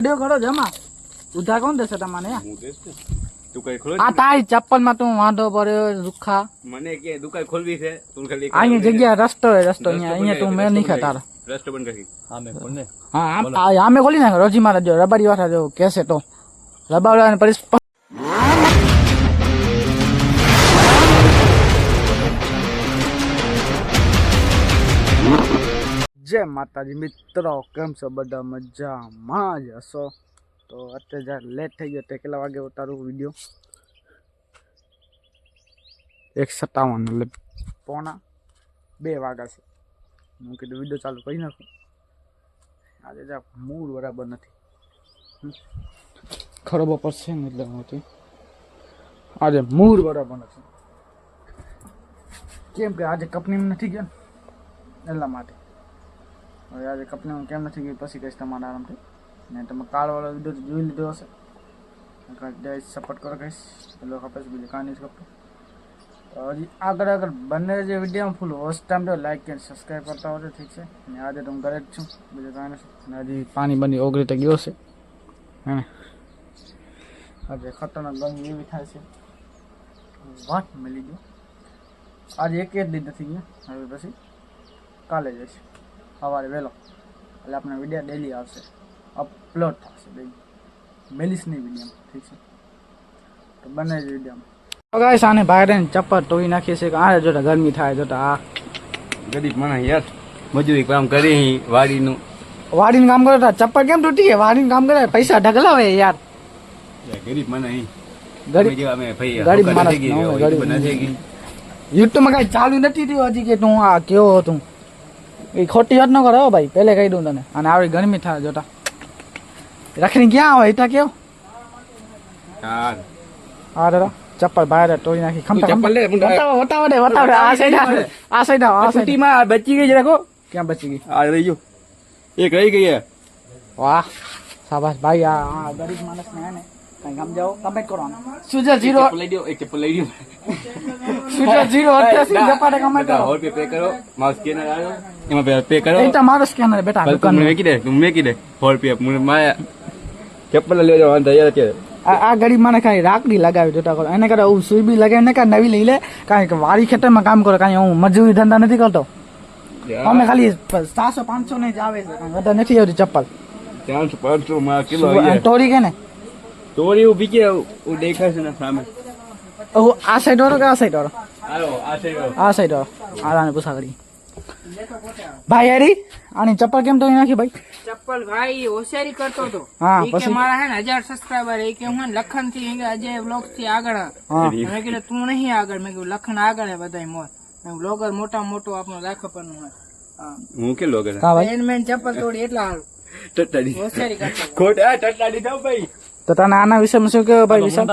દેવ કરો જમા ઉધા કોણ દેશે તમને ને. દુકાન ખોલો આ તારી ચપ્પલમાં તું વાંધો પડ્યો રૂખા મને કે દુકાન ખોલવી છે તું ખાલી અહીંયા જગ્યા રસ્તો હે રસ્તો અહીંયા અહીંયા તું મેં નહીં ખા તાર. રસ્તો બંધ કરી હા મેં કોને હા આ આમે ખોલી નાખ રોજી મારા જો રબારી વાળા જો કેસે તો. રબાવડા પરિસ જય માતાજી, મિત્રો, કેમ છો? બધા મજામાં જ હશો? તો અત્યારે જ્યારે લેટ થઈ ગયો તે કેટલા વાગે ઉતારું વીડિયો એક સત્તાવન એટલે પોણા બે વાગ્યા છે. હું કીધું વીડિયો ચાલુ કરી નાખું. આજે જ મૂડ બરાબર નથી. ખરો ખરાબ છે ને એટલે હું આજે મૂડ બરાબર નથી. કેમ કે આજે કંપનીમાં નથી ગયા એટલા માટે. હવે આજે કંપનીમાં કેમ નથી ગઈ પછી કહીશ તમારા આરામથી ને તમે કાળવાળો વીડિયો તો જોઈ લીધો હશે સપોર્ટ કરો કહીશ પેલો ખપે છે બીજું કાંઈ નથી ખપતું તો હજી આગળ આગળ બંને જે વીડિયો ફૂલ હોસ્ટ ટાઈમ તો લાઈક અને સબસ્ક્રાઈબ કરતા હોય તો ઠીક છે અને આજે તો હું ઘરે જ છું બીજું કાંઈ નથી અને હજી પાણી બની ઓગળી તો ગયો છે હે ને આજે ખતરનાક ગરમી એવી થાય છે વાત મળી ગયો આજે એક જ દી નથી ગયા હવે પછી કાલે જઈશ સવારે વહેલો. એટલે આપણે વીડિયો ડેલી આવશે. અપલોડ થશે ડેલી મેલિસની વીડિયો ઠીક છે? તો બને જ વિડીયોમાં. ગાઈસ આને બહાર ચપ્પર તોડી નાખી છે. કે આ જોતા ગરમી થાય જોતા આ. ગરીબ માણસ યાર. મજૂરી કામ કરી વાડીનું. વાડીનું કામ કરે તો ચપ્પલ કેમ તૂટી ગયા? વાડીનું કામ કરે પૈસા ઢગલાવે યાર. ગરીબ મને ગરીબ માણસ. યુટ્યુબમાં કઈ ચાલુ નથી થયું હજી કે તું આ કેવો હતું. એ ખોટી વાત ન કરો ભાઈ પહેલે કહી દઉં તને. અને આવી ગરમી થાય જોતા. રખડી ક્યાં આવે? એટા કેવો? હા. દાદા ચપ્પલ બહાર તોડી નાખી. ખમતા ચપ્પલ લે. વટાવો દે વટાવો આ સાઈડ આ સાઈડ આ સાઈડ બચી ગઈ રાખો. ક્યાં બચી ગઈ? આ રહી ગયો. એક રહી ગઈ વાહ શાબાશ. ભાઈ આ ગરીબ માણસ ને. કઈ કામ કમેન્ટ કરવાનું સુજર જીરો લઈ દ્યો, એક ચપ્પલ લઈ દ્યો. સુજર જીરો અત્યાસી જપાટે કમેન્ટ કરો સો રૂપિયા પે કરો મારો સ્કેનર આવ્યો એમાં પે- પે કરો એ તો મારો સ્કેનર બેટા દુકાન મને મેકી દે તું મેકી દે સો રૂપિયા મને માયા ચપ્પલ લેજો વાંધો યાર અત્યારે આ ગાડી માને કાંઈ રાખડી લગાવી જોતા કરો એને કરે હું સુઈ બી લગાવી ને કાંઈ નવી લઈ લે કાંઈ કે ખેતર ખેતરમાં કામ કરો કાંઈ હું મજૂરી ધંધા નથી કરતો અમે ખાલી સાતસો પાંચસો ને જ આવે છે વધારે નથી આવતી ચપ્પલ ચારસો પાંચસો માં કિલો. તોડી કે ને તોરી ઊભી કે હું દેખાય છે ને સામે. હું આ સાઈડ વાળો કે આ સાઈડ વાળો? હાલો આ છે આ સાઈડ વાળો. આ રાને પૂછા કરી. ભાઈ યારી આની ચપ્પલ કેમ ધોઈ નાખી ભાઈ? ચપ્પલ ભાઈ હોશિયારી કરતો હતો. હા, પછી? મારા હે ને હજાર સબસ્ક્રાઈબર એ કે હું લખનથી આજે બ્લોગથી આગળ મેં કીધું તું નહીં આગળ. મેં કીધું લખન આગળ હે બધાય મોર બ્લોગર મોટા મોટો આપણો રાખવાનું હોય હું. કે લોગર હા? ભાઈ. મેન મેન ચપ્પલ તોડી એટલા હારું. ટટાડી હોશિયારી કરતો ખોટ આ ટટાડી દો ભાઈ. તો તને આના વિશે શું કેવો ભાઈ વિશાલ?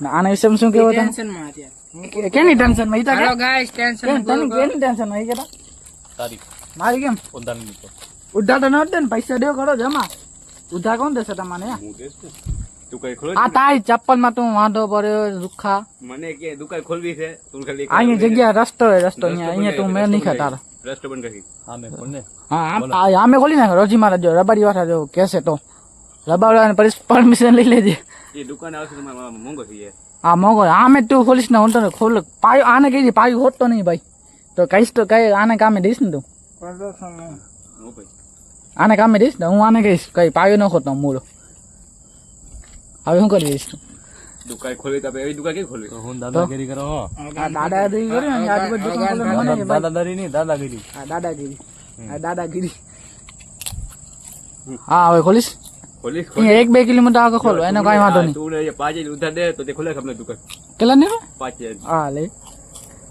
ને આના વિષયમાં શું કેવું તને? ટેન્શનમાં કેની ટેન્શનમાં ઈતા તો ગાઈસ ટેન્શન તને કેની ટેન્શનમાં ઈ તારી મારી કેમ? પોતાની નીચે ઉધાર તો ન દે ને પૈસા દેવ કરો જમા ઉધાર કોણ દેશે તમને હું? દેશ તું કઈ ખોલ આ તારી ચપ્પલમાં તું વાંધો પડ્યો દુખા મને કે દુકાન ખોલવી છે? તું ખાલી અહીંયા જગ્યા રસ્તો હે રસ્તો અહીંયા અહીંયા તું મેં નહીં ખા રસ્તો બંધ કરી. હા મેં ને હા આ આમે ખોલી નાખ રોજી મારા જો રબારી વાળા જો કેસે તો. રબાવડા પરમિશન લઈ લેજે. એ દુકાન આવશે તો મોંઘો થઈ જાય હા મોગો આમે તું ખોલીશ ને હું તને ખોલ પાયો આને કહી દે પાયો હોત તો નહીં ભાઈ. તો કહીશ તો કઈ આને કામે દઈશ ને તું. આને કામે દઈશ ને હું આને કહીશ કઈ પાયો ન ખોતો મૂળો હવે શું કરી દઈશ તું. દુકાન ખોલવી તો આપણે એવી દુકાન કેવી ખોલવી? હું કરો. નહીં દાદાગીરી. દાદાગીરી. હા હવે ખોલીશ. એક બે કિલોમીટર આગળ ખોલો એનો કઈ વાંધો નહીં તું ને પાંચ જ ઉધાર દે તો તે ખોલે ખબર દુકાન કેટલા ને પાંચ જ. હા લે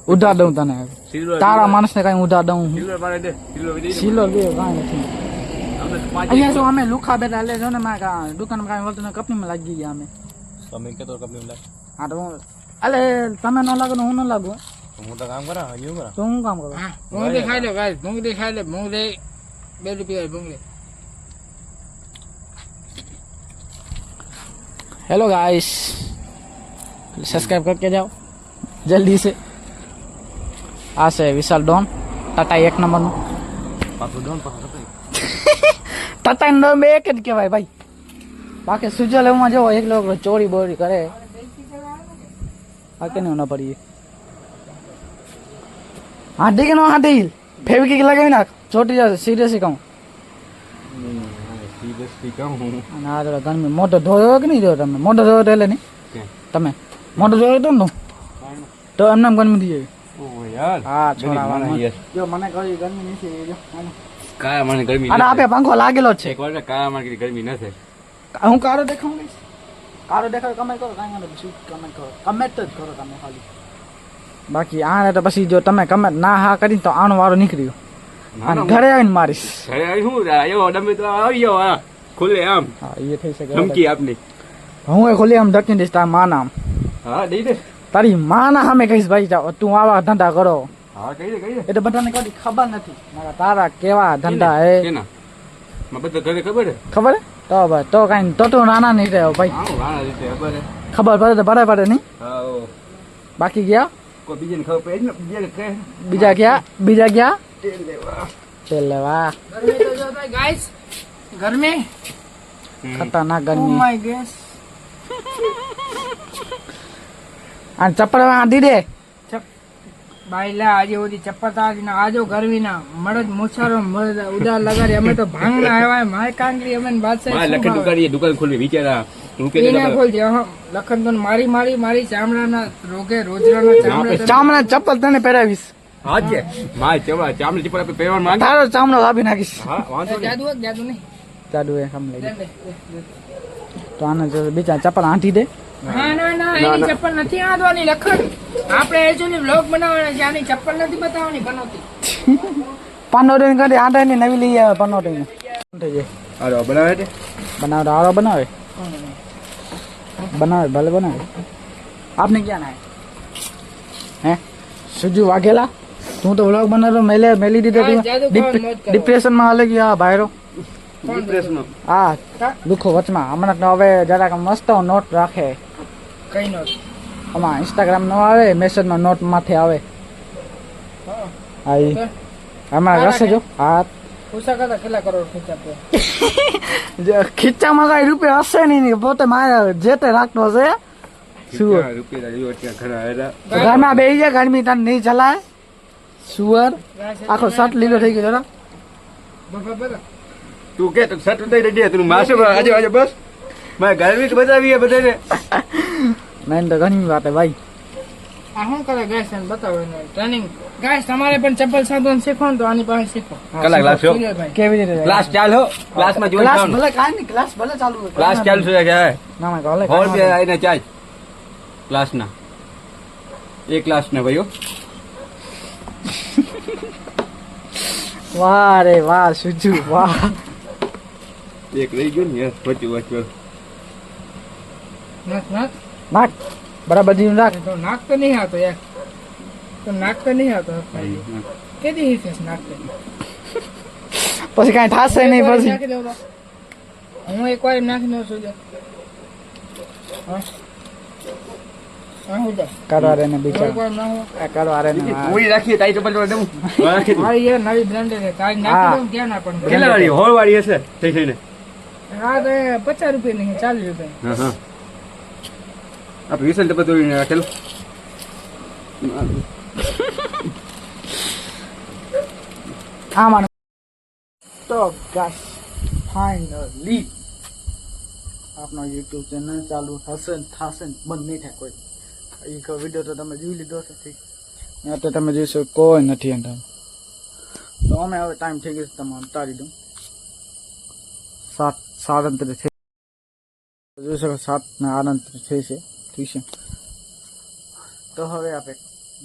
ઉધાર દઉં તને તારા માણસ માણસને કઈ ઉધાર દઉં હું. સિલ્વર મારે દે સિલ્વર દે. સિલ્વર બે કાંઈ નથી તો જ. અહીંયા શું અમે લુખા બેઠા લે જો ને મારે દુકાન દુકાનમાં કાંઈ વળતું ને કંપનીમાં લાગી ગયા અમે તમે કેતો કંપની લાગ હા તો હું અલે તમે ન લાગો ને હું ન લાગુ તો કામ કરા હું કરા તો હું કામ કરું મૂંગ ખાઈ લે ભાઈ મૂંગ ખાઈ લે ભૂંગળી બે રૂપિયા ભૂંગળી हेलो गाइस सब्सक्राइब करके जाओ। जल्दी से। आ से विशाल डॉन। टाटा एक नंबर नो। टाटा नंबर में एक के भाई भाई। बाकी सुजल है जो एक लोग चोरी बोरी करे आके नहीं होना पड़ी। हाँ ठीक है ना हाँ दिल फेविकिक लगे ना छोटी जा सीरियस ही कहूँ। સિરિયસલી કહું અને આ તો ગરમી મોઢો ધોયો કે નહીં ધોયો તમે મોઢો ધોયો તો એટલે નહીં? તમે? મોઢો ધોયો તો ને તો? એમને એમ ગરમી થઈ જાય. હા છોડા માણસ વાળા. યાર. જો મને કહ્યું ગરમી નથી જો કાયા મને ગરમી અને આપે પંખો લાગેલો છે. એક વાર ને કાયા મને ગરમી નથી. હું કારો દેખાઉં કઈશ કારો દેખાવ કમેન્ટ કરો કાંઈ વાંધો શું કમેન્ટ કરો. કમેન્ટ જ કરો તમે ખાલી. બાકી આને તો પછી જો તમે કમેન્ટ ના હા કરીને તો આનો વારો નીકળ્યો. અને ઘરે આવીને મારીશ. ઘરે આવી શું આવ્યો ડમે તો આવી હા ખુલ્લે આમ. હા એ થઈ શકે. ધમકી આપની. હું એ ખોલી આમ દક્ષિણ દઈશ તારા માં નામ હા દઈ દે. તારી માં ના સામે કહીશ ભાઈ જાઓ, તું આવા ધંધા કરો. હા કહી દે કહી દે. એ તો બધાને કદી ખબર નથી. મારા તારા કેવા ધંધા હે? બધા ઘરે ખબર હે? ખબર હે? તો ભાઈ તો કઈ તો તું નાના નહીં રહ્યો ભાઈ. હા રાણા રીતે ખબર હે. ખબર પડે તો પડે પડે નહીં. હા ઓ. બાકી ગયા? કોઈ બીજાને ખબર પડે ને બીજાને કહે. બીજા ગયા? બીજા ગયા તેલ લેવા. તેલ લેવા ગાઈસ ગરમી. ખતરનાક ગરમી. માય ગેસ અને ચપ્પલ આંધી દે. બાયલા આજે ઓલી ચપ્પતાજી ના આજો ગરમી ના મળદ મુછારો મળદ ઉદાર લગાડી અમે તો ભાંગના આવ્યા. માય કાંગરી અમે બાદશાહ લખન દુકાનની દુકાન ખોલવી વિચારા હું કે એને ખોલજે. લખન તો મારી મારી મારી ચામડાના રોગે રોજરાના ચામડા ચામડા ચપ્પલ તને પહેરાવીશ. આજે માય ચામડા આપણે પહેરવાનું તારો ચામડો લાવી નાખીશ. હા વાંધો જાદુ જાદુ નહીં? ચાલુ એ. તો આને જો બીજા ચપ્પલ આંટી દે. ના ના ના એની ચપ્પલ નથી આંધવાની લખન આપણે એકચ્યુઅલી વ્લોગ બનાવવાના છે આની ચપ્પલ નથી બતાવવાની બનાવતી. પનોટી કરી આંટા નવી લઈ આવે પનોટી ને થઈ જાય હાલો બનાવે છે બનાવે. આરો બનાવે બનાવે ભલે બનાવે. આપને ક્યાં ના હે? સુજુ વાઘેલા? તું તો વ્લોગ બનાવતો મેલે મેલી દીધો હા, જાદુ ખાવાનું ડિપ્રેશનમાં હાલે ગયા ભાઈરો? ડિપ્રેશનમાં હા દુખો વચમાં. હમણાં તો હવે જરાક મસ્ત નોટ રાખે. કઈ નોટ આમાં ઇન્સ્ટાગ્રામ નો આવે મેસેજમાં નોટ માથે આવે. હા. હમણાં રસે જો. હા. પૂછા કરતા કેટલા કરોડ ખર્ચા પે જે ખીચામાં કઈ રૂપિયા હશે નહીં પોતે મારે જે તે રાખતો હશે હતા ઘરમાં બેસી જાય ગરમી તને નહીં ચલાય. સુવર આખો શર્ટ લીલો થઈ ગયો જરા. તું કે તો સટ ઉતારી દે તું માસે આજે આજે બસ. મેં ગરમી તો બતાવી બધાને. મેં તો ઘણી વાત હે ભાઈ. આ શું કરે ગાઈસ એને બતાવો ટ્રેનિંગ ગાઈસ તમારે પણ ચપ્પલ સાધન શીખો તો આની પાસે શીખો. કલાક લાગશો કેવી રીતે ક્લાસ ચાલો હો. ક્લાસમાં જોઈ ક્લાસ ભલે કાઈ નહીં ક્લાસ ભલે ચાલુ ક્લાસ ચાલુ છે કે ના ના ભલે હોલ બે આઈને ચાર્જ એ ક્લાસ ને ભાઈઓ વાહ રે વાહ સુજુ વાહ. એક રહી ગયો ને યાર વચ્ચે વચ્ચે નાક નાક નાખ. બરાબર જીવ નાખ. તો નાખ તો નહીં આવતો યાર. તો નાખ તો નહીં આવતો. કેદી હિફેસ નાખ. તો પછી કાંઈ થાશે નહીં પછી. નાખી. હું એક વાર નાખી દઉં છું જો. હા હા હું તો કરવા રે ને બિચારા વાર કરવા રે ને હા. રાખીએ તારી ચપ્પલ જોડે દઉં રાખી યાર નવી બ્રાન્ડેડ છે. તારી નાખી દઉં ક્યાં ના પણ કેટલા વાળી? હોળ વાળી હશે થઈ થઈને. હા પચાસ રૂપિયા નહીં ચાલીસ રૂપિયા. હા હા. આપણે વિસલ ચપ્પલ તોડીને રાખેલું? આમાં તો ગાઈસ ફાઇનલી આપનો યુટ્યુબ ચેનલ ચાલુ થશે ને થશે ને બંધ નહીં થાય કોઈ. એક વીડિયો તો તમે જોઈ લીધો હશે ઠીક. ને તો તમે જોઈશો કોઈ નથી અંદર તો અમે હવે ટાઈમ થઈ ગયો તમારે ઉતારી દઉં. સાત સાડત્રીસ થઈ જોઈ થઈ છે. ઠીક છે. તો હવે આપણે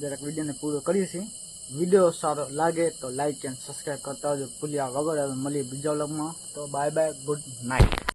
જરાક વિડીયોને પૂરો કરીએ છીએ. વીડિયો સારો લાગે તો લાઈક એન્ડ સબસ્ક્રાઈબ કરતા જો ભૂલ્યા વગર હવે મળીએ બીજા વ્લોગમાં તો બાય બાય ગુડ નાઇટ